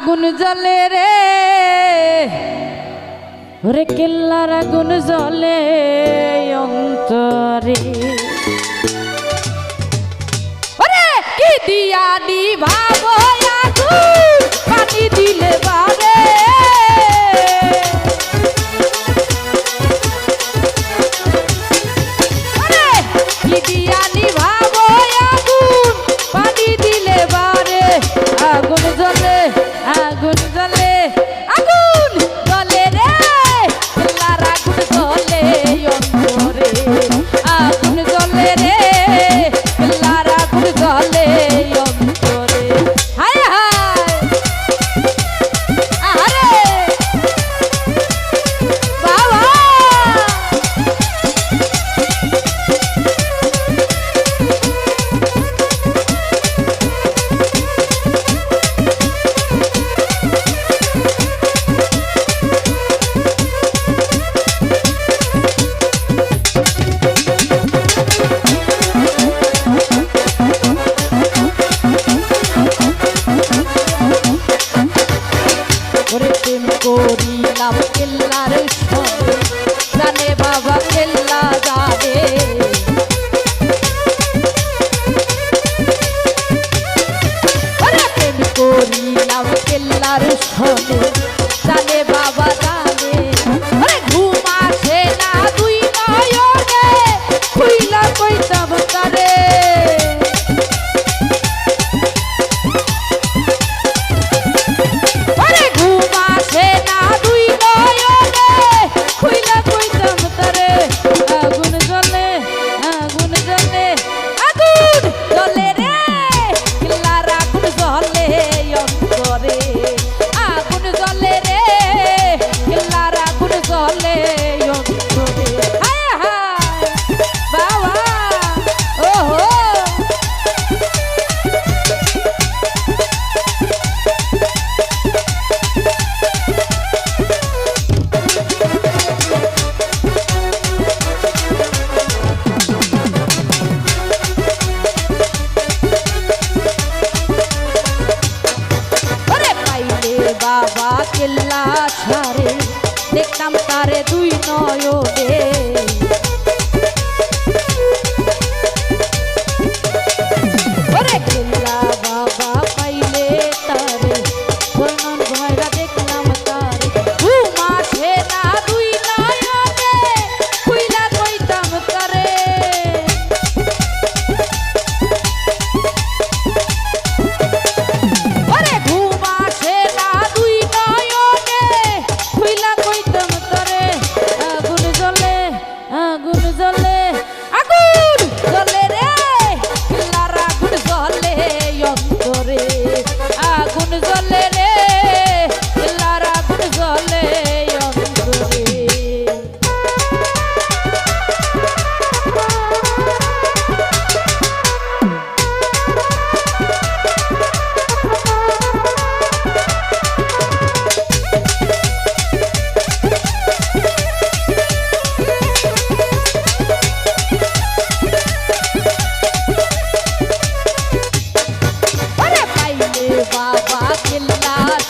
আগুন জলে রে। ওরে কেল্লার আগুন জলে অন্তরে। ওরে, কি দিয়া নিভাবো আগুন? পানি দিলে valer. শুনলাম কেল্লার। জানে বাবা কেল্লা যাবে। করিলাম কেল্লার हाँ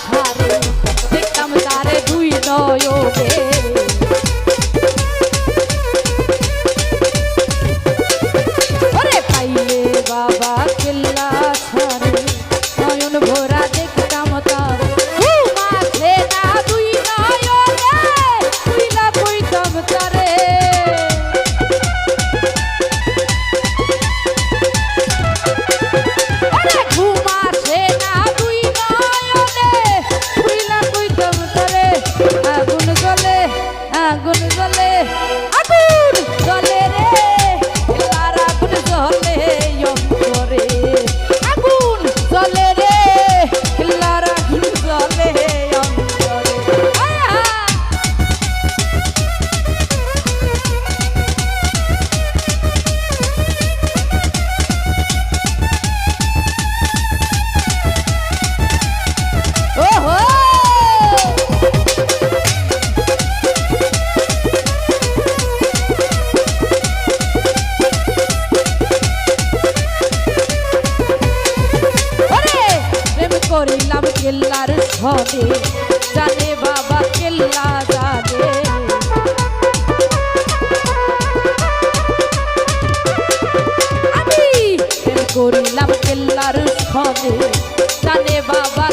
করিলাম কেল্লার সনে জানে বাবা কেল্লা জানে করিলাম কেল্লার সনে জানে বাবা